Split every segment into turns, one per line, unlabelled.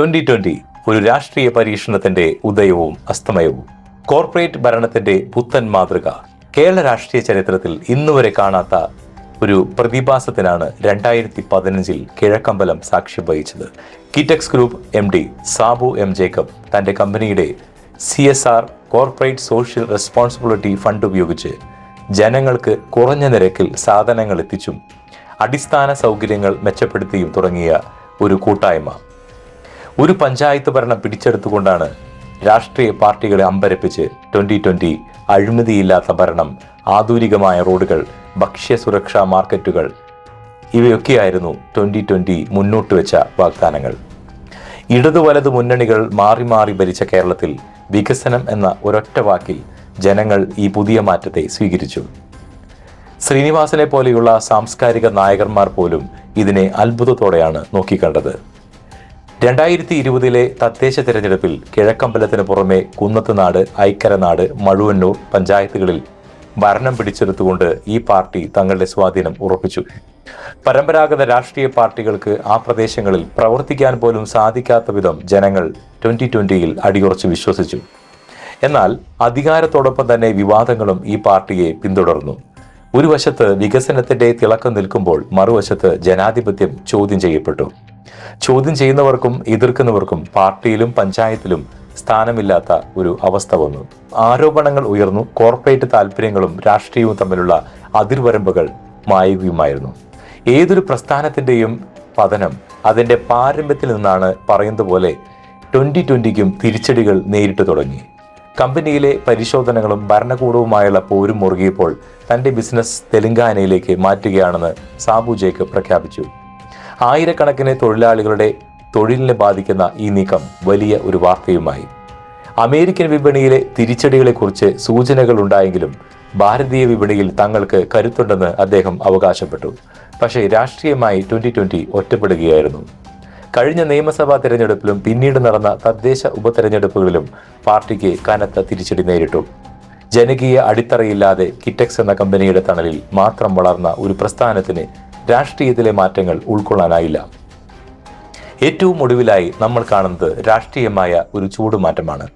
Twenty twenty ഒരു രാഷ്ട്രീയ പരീക്ഷണത്തിന്റെ ഉദയവും അസ്തമയവും. കോർപ്പറേറ്റ് ഭരണത്തിന്റെ പുത്തൻ മാതൃക. കേരള രാഷ്ട്രീയ ചരിത്രത്തിൽ ഇന്നുവരെ കാണാത്ത ഒരു പ്രതിഭാസത്തിനാണ് രണ്ടായിരത്തി പതിനഞ്ചിൽ കിഴക്കമ്പലം സാക്ഷ്യം വഹിച്ചത്. Kitex group M D Sabu M Jacob തന്റെ കമ്പനിയുടെ C S R corporate social responsibility fund ഉപയോഗിച്ച് ജനങ്ങൾക്ക് കുറഞ്ഞ നിരക്കിൽ സാധനങ്ങൾ എത്തിച്ചും അടിസ്ഥാന സൗകര്യങ്ങൾ മെച്ചപ്പെടുത്തിയും തുടങ്ങിയ ഒരു കൂട്ടായ്മ. ഒരു പഞ്ചായത്ത് ഭരണം പിടിച്ചെടുത്തുകൊണ്ടാണ് രാഷ്ട്രീയ പാർട്ടികളെ അമ്പരപ്പിച്ച് ട്വന്റി ട്വന്റി അഴിമതിയില്ലാത്ത ഭരണം ആധുനികമായ റോഡുകൾ ഭക്ഷ്യസുരക്ഷാ മാർക്കറ്റുകൾ. ഇവയൊക്കെയായിരുന്നു ട്വന്റി ട്വന്റി മുന്നോട്ട് വെച്ച വാഗ്ദാനങ്ങൾ. ഇടതു വലത് മുന്നണികൾ മാറി മാറി ഭരിച്ച കേരളത്തിൽ വികസനം എന്ന ഒരൊറ്റ വാക്കിൽ ജനങ്ങൾ ഈ പുതിയ മാറ്റത്തെ സ്വീകരിച്ചു. ശ്രീനിവാസനെ പോലെയുള്ള സാംസ്കാരിക നായകന്മാർ പോലും ഇതിനെ അത്ഭുതത്തോടെയാണ് നോക്കിക്കണ്ടത്. രണ്ടായിരത്തി ഇരുപതിലെ തദ്ദേശ തെരഞ്ഞെടുപ്പിൽ കിഴക്കമ്പലത്തിന് പുറമെ കുന്നത്തുനാട് ഐക്കരനാട് മഴുവന്നൂർ പഞ്ചായത്തുകളിൽ ഭരണം പിടിച്ചെടുത്തുകൊണ്ട് ഈ പാർട്ടി തങ്ങളുടെ സ്വാധീനം ഉറപ്പിച്ചു. പരമ്പരാഗത രാഷ്ട്രീയ പാർട്ടികൾക്ക് ആ പ്രദേശങ്ങളിൽ പ്രവർത്തിക്കാൻ പോലും സാധിക്കാത്ത വിധം ജനങ്ങൾ ട്വന്റി ട്വന്റിയിൽ അടിയുറച്ച് വിശ്വസിച്ചു. എന്നാൽ അധികാരത്തോടൊപ്പം തന്നെ വിവാദങ്ങളും ഈ പാർട്ടിയെ പിന്തുടർന്നു. ഒരു വശത്ത് വികസനത്തിന്റെ തിളക്കം നിൽക്കുമ്പോൾ മറുവശത്ത് ജനാധിപത്യം ചോദ്യം ചെയ്യപ്പെട്ടു. ചോദ്യം ചെയ്യുന്നവർക്കും എതിർക്കുന്നവർക്കും പാർട്ടിയിലും പഞ്ചായത്തിലും സ്ഥാനമില്ലാത്ത ഒരു അവസ്ഥ വന്നു. ആരോപണങ്ങൾ ഉയർന്നു. കോർപ്പറേറ്റ് താല്പര്യങ്ങളും രാഷ്ട്രീയവും തമ്മിലുള്ള അതിർവരമ്പുകൾ മായുകയുമായിരുന്നു. ഏതൊരു പ്രസ്ഥാനത്തിന്റെയും പതനം അതിന്റെ പാരമ്പ്യത്തിൽ നിന്നാണ് പറയുന്നത് പോലെ ട്വന്റി ട്വന്റിക്കും തിരിച്ചടികൾ നേരിട്ട് തുടങ്ങി. കമ്പനിയിലെ പരിശോധനകളും ഭരണകൂടവുമായുള്ള പോരും മുറുകിയപ്പോൾ തന്റെ ബിസിനസ് തെലങ്കാനയിലേക്ക് മാറ്റുകയാണെന്ന് സാബു ജേക്കബ് പ്രഖ്യാപിച്ചു. ആയിരക്കണക്കിന് തൊഴിലാളികളുടെ തൊഴിലിനെ ബാധിക്കുന്ന ഈ നീക്കം വലിയ ഒരു വാർത്തയുമായി. അമേരിക്കൻ വിപണിയിലെ തിരിച്ചടികളെക്കുറിച്ച് സൂചനകൾ ഉണ്ടായെങ്കിലും ഭാരതീയ വിപണിയിൽ തങ്ങൾക്ക് കരുത്തുണ്ടെന്ന് അദ്ദേഹം അവകാശപ്പെട്ടു. പക്ഷേ രാഷ്ട്രീയമായി ട്വന്റി ട്വന്റി ഒറ്റപ്പെടുകയായിരുന്നു. കഴിഞ്ഞ നിയമസഭാ തെരഞ്ഞെടുപ്പിലും പിന്നീട് നടന്ന തദ്ദേശ ഉപതെരഞ്ഞെടുപ്പുകളിലും പാർട്ടിക്ക് കനത്ത തിരിച്ചടി നേരിട്ടു. ജനകീയ അടിത്തറയില്ലാതെ കിറ്റക്സ് എന്ന കമ്പനിയുടെ തണലിൽ മാത്രം വളർന്ന ഒരു പ്രസ്ഥാനത്തിന് രാഷ്ട്രീയത്തിലെ മാറ്റങ്ങൾ ഉൾക്കൊള്ളാനായില്ല. ഏറ്റവും ഒടുവിലായി നമ്മൾ കാണുന്നത് രാഷ്ട്രീയമായ ഒരു ചൂടുമാറ്റമാണ്.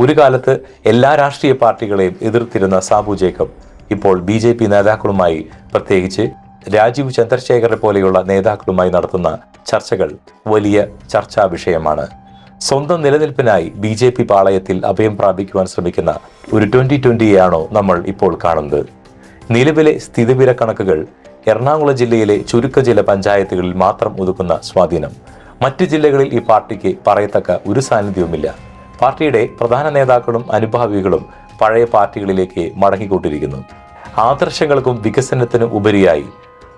ഒരു കാലത്ത് എല്ലാ രാഷ്ട്രീയ പാർട്ടികളെയും എതിർത്തിരുന്ന സാബു ജേക്കബ് ഇപ്പോൾ ബി ജെ പി നേതാക്കളുമായി പ്രത്യേകിച്ച് രാജീവ് ചന്ദ്രശേഖരെ പോലെയുള്ള നേതാക്കളുമായി നടത്തുന്ന ചർച്ചകൾ വലിയ ചർച്ചാ വിഷയമാണ്. സ്വന്തം നിലനിൽപ്പിനായി ബി ജെ പി പാളയത്തിൽ അഭയം പ്രാപിക്കുവാൻ ശ്രമിക്കുന്ന ഒരു ട്വന്റി ട്വന്റിയെയാണോ നമ്മൾ ഇപ്പോൾ കാണുന്നത്. നിലവിലെ സ്ഥിതിവിര കണക്കുകൾ എറണാകുളം ജില്ലയിലെ ചുരുക്ക ചില പഞ്ചായത്തുകളിൽ മാത്രം ഒതുക്കുന്ന സ്വാധീനം. മറ്റു ജില്ലകളിൽ ഈ പാർട്ടിക്ക് പറയത്തക്ക ഒരു സാന്നിധ്യവുമില്ല. പാർട്ടിയുടെ പ്രധാന നേതാക്കളും അനുഭാവികളും പഴയ പാർട്ടികളിലേക്ക് മടങ്ങിക്കൊണ്ടിരിക്കുന്നു. ആദർശങ്ങൾക്കും വികസനത്തിനും ഉപരിയായി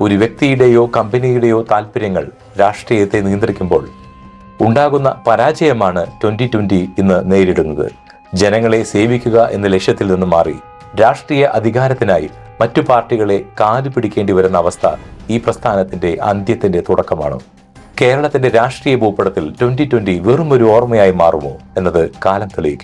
ഒരു വ്യക്തിയുടെയോ കമ്പനിയുടെയോ താല്പര്യങ്ങൾ രാഷ്ട്രീയത്തെ നിയന്ത്രിക്കുമ്പോൾ ഉണ്ടാകുന്ന പരാജയമാണ് ട്വന്റി ട്വന്റി ഇന്ന് നേരിടുന്നത്. ജനങ്ങളെ സേവിക്കുക എന്ന ലക്ഷ്യത്തിൽ നിന്ന് മാറി രാഷ്ട്രീയ അധികാരത്തിനായി മറ്റു പാർട്ടികളെ കാലു പിടിക്കേണ്ടി വരുന്ന അവസ്ഥ ഈ പ്രസ്ഥാനത്തിന്റെ അന്ത്യത്തിന്റെ തുടക്കമാണ്. കേരളത്തിന്റെ രാഷ്ട്രീയ ഭൂപടത്തിൽ ട്വന്റി ട്വന്റി വെറും ഒരു ഓർമ്മയായി മാറുമോ എന്നത് കാലം തെളിയിക്കും.